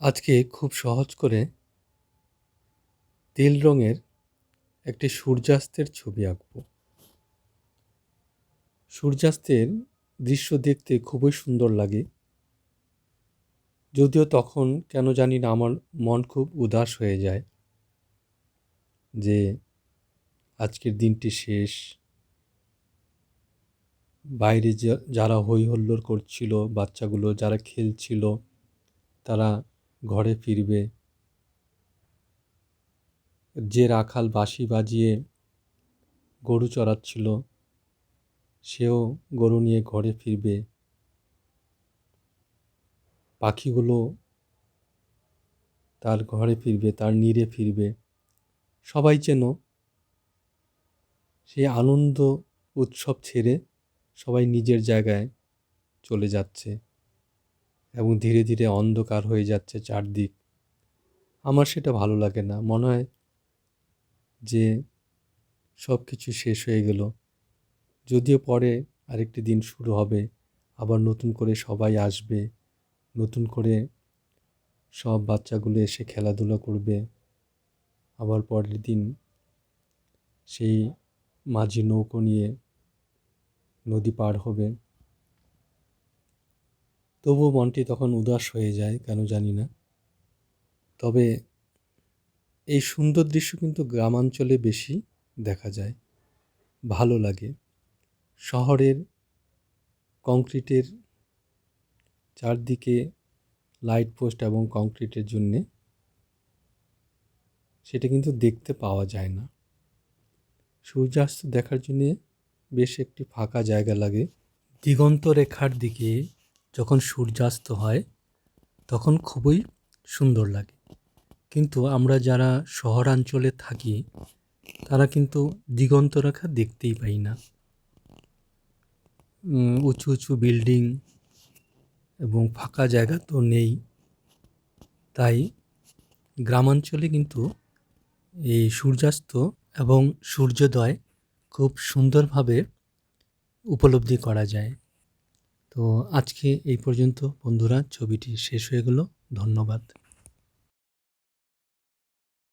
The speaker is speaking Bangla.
আজকে খুব সহজ করে তেল রঙের একটি সূর্যাস্তের ছবি আঁকব। সূর্যাস্তের দৃশ্য দেখতে খুবই সুন্দর লাগে। যদিও তখন কেন জানি না আমার মন খুব উদাস হয়ে যায় যে আজকের দিনটি শেষ। বাইরে যারা হই হল্লোড় করছিল, বাচ্চাগুলো যারা খেলছিল, তারা ঘরে ফিরবে। যে রাখাল বাঁশি বাজিয়ে গরু চড়াচ্ছিল, সেও গরু নিয়ে ঘরে ফিরবে। পাখিগুলো তার ঘরে ফিরবে, তার নীড়ে ফিরবে। সবাই যেন সেই আনন্দ উৎসব ছেড়ে সবাই নিজের জায়গায় চলে যাচ্ছে। এবং ধীরে ধীরে অন্ধকার হয়ে যাচ্ছে চারদিক। আমার সেটা ভালো লাগে না। মনে হয় যে সব কিছু শেষ হয়ে গেল। যদিও পরে আরেকটি দিন শুরু হবে। আবার নতুন করে সবাই আসবে। নতুন করে সব বাচ্চাগুলো এসে খেলাধুলা করবে। আবার পরের দিন সেই মাঝি নৌকো নিয়ে নদী পার হবে। তবুও মনটি তখন উদাস হয়ে যায়, কেন জানি না। তবে এই সুন্দর দৃশ্য কিন্তু গ্রামাঞ্চলে বেশি দেখা যায়। ভালো লাগে। শহরের কংক্রিটের চারদিকে লাইট পোস্ট এবং কংক্রিটের জন্যে সেটা কিন্তু দেখতে পাওয়া যায় না। সূর্যাস্ত দেখার জন্যে বেশ একটি ফাঁকা জায়গা লাগে। দিগন্ত রেখার দিকে যখন সূর্যাস্ত হয়, তখন খুবই সুন্দর লাগে। কিন্তু আমরা যারা শহরাঞ্চলে থাকি, তারা কিন্তু দিগন্ত রেখা দেখতেই পাই না। উঁচু উঁচু বিল্ডিং এবং ফাঁকা জায়গা তো নেই। তাই গ্রামাঞ্চলে কিন্তু এই সূর্যাস্ত এবং সূর্যোদয় খুব সুন্দরভাবে উপলব্ধি করা যায়। তো আজকে এই পর্যন্ত বন্ধুরা ছবিটি শেষ হয়ে গেল। ধন্যবাদ।